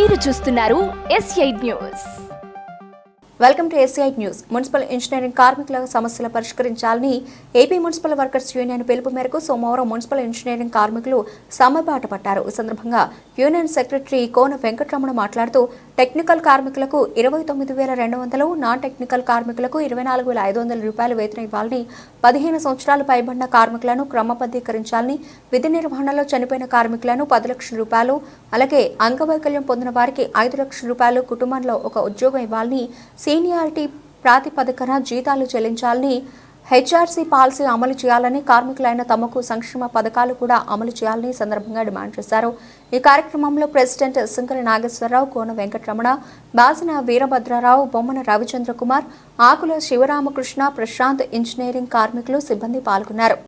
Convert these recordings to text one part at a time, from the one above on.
మీరు చూస్తున్నారు S news welcome to SI news municipal engineering కార్మికుల సమస్యలు పరిష్కరించాలని ఏపీ మున్సిపల్ వర్కర్స్ యూనియన్ పిలుపు మేరకు సోమవారం మున్సిపల్ ఇంజనీరింగ్ కార్మికులు సమ్మెబాట పట్టారు. ఈ సందర్భంగా యూనియన్ సెక్రటరీ కోన వెంకటరమణ మాట్లాడుతూ టెక్నికల్ కార్మికులకు ఇరవై తొమ్మిది వేల రెండు వందలు నాన్ టెక్నికల్ కార్మికులకు ఇరవై నాలుగు వేల ఐదు వందల రూపాయలు వేతనం ఇవ్వాలని పదిహేను సంవత్సరాలు పైబడిన కార్మికులను క్రమబద్ధీకరించాలని విధి నిర్వహణలో చనిపోయిన కార్మికులను పది లక్షల రూపాయలు అలాగే అంగవైకల్యం పొందిన వారికి ఐదు లక్షల రూపాయలు కుటుంబంలో ఒక ఉద్యోగం ఇవ్వాలని సీనియారిటీ ప్రాతిపదికన జీతాలు చెల్లించాలని హెచ్ఆర్సీ పాలసీ అమలు చేయాలని కార్మికులైన తమకు సంక్షేమ పథకాలు కూడా అమలు చేయాలని సందర్భంగా డిమాండ్ చేశారు. ఈ కార్యక్రమంలో ప్రెసిడెంట్ శంకర నాగేశ్వరరావు కోన వెంకటరమణ బాసిన వీరభద్రరావు బొమ్మన రవిచంద్ర కుమార్ ఆకుల శివరామకృష్ణ ప్రశాంత్ ఇంజనీరింగ్ కార్మికులు సిబ్బంది పాల్గొన్నారు.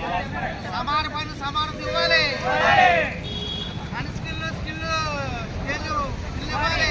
సమాన పనులు సమానం ఇవ్వాలి. మన స్కిల్ స్కిల్ స్కేల్ ఇవ్వాలి.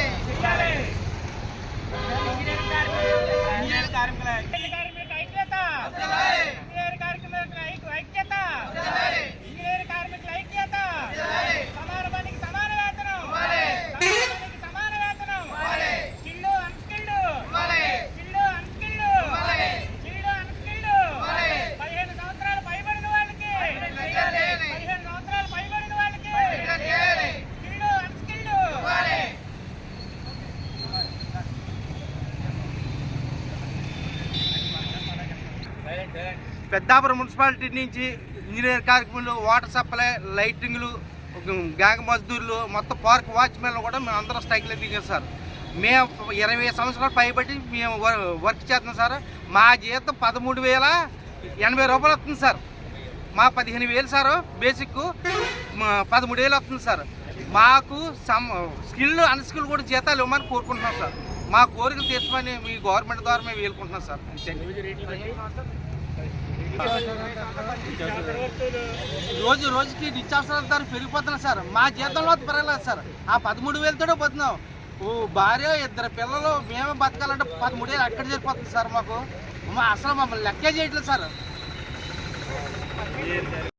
కార్మికుల కార్మికుల ఐక్యత వర్ధిల్లాలి. ఇంజనీర్ కార్మికుల ఐక్య- ఐక్యత వర్ధిల్లాలి. ఇంజనీర్ కార్మికుల ఐక్యత వర్ధిల్లాలి. సమాన పనికి సమాన వేతనం ఇవ్వాలి. సమాన పనికి సమాన వేతనం ఇవ్వాలి. స్కిల్డ్ అన్స్కిల్డ్ ఇవ్వాలి. స్కిల్డ్ అన్స్కిల్డ్ ఇవ్వాలి. స్కిల్డ్ అన్స్కిల్డ్ ఇవ్వాలి. పదిహేను సంవత్సరాలు పైబడిన వాళ్ళకి చేయాలి. పదిహేను సంవత్సరాలు పైబడిన వాళ్ళకి ఇట్లా చేయాలి. స్కిల్డ్ అన్స్కిల్డ్ ఇవ్వాలి. పెద్దాపురం మున్సిపాలిటీ నుంచి ఇంజనీర్ కార్యక్రమాలు వాటర్ సప్లై లైటింగ్లు గ్యాంగ్ మజ్దూర్లు మొత్తం పార్క్ వాచ్మెన్లు కూడా మేము అందరం స్ట్రైక్లో దిగాం సార్ మేము ఇరవై సంవత్సరాలు పైబట్టి మేము వర్- వర్క్ చేస్తున్నాం సార్. మా జీతం పదమూడు వేల ఎనభై రూపాయలు వస్తుంది సార్. మా పదిహేను వేలు సార్ బేసిక్ పదమూడు వేలు వస్తుంది సార్. మాకు సమ్ స్కిల్ అన్స్కిల్ కూడా జీతాలు ఇవ్వమని కోరుకుంటున్నాం సార్. మా కోరికలు తీర్చమని మీ గవర్నమెంట్ ద్వారా మేము వేలుకుంటున్నాం సార్. రోజు రోజుకి నిత్యావసరాల ధర పెరిగిపోతున్నాయి సార్. మా జీతంలో పెరగలేదు సార్. ఆ పదమూడు వేలతోనే పోతున్నాం ఓ భార్య ఇద్దరు పిల్లలు మేమే బతకాలంటే పదమూడు వేలు అక్కడ సరిపోతుంది సార్ మాకు? మా అసలు మమ్మల్ని లెక్కే చేయట్లేదు సార్.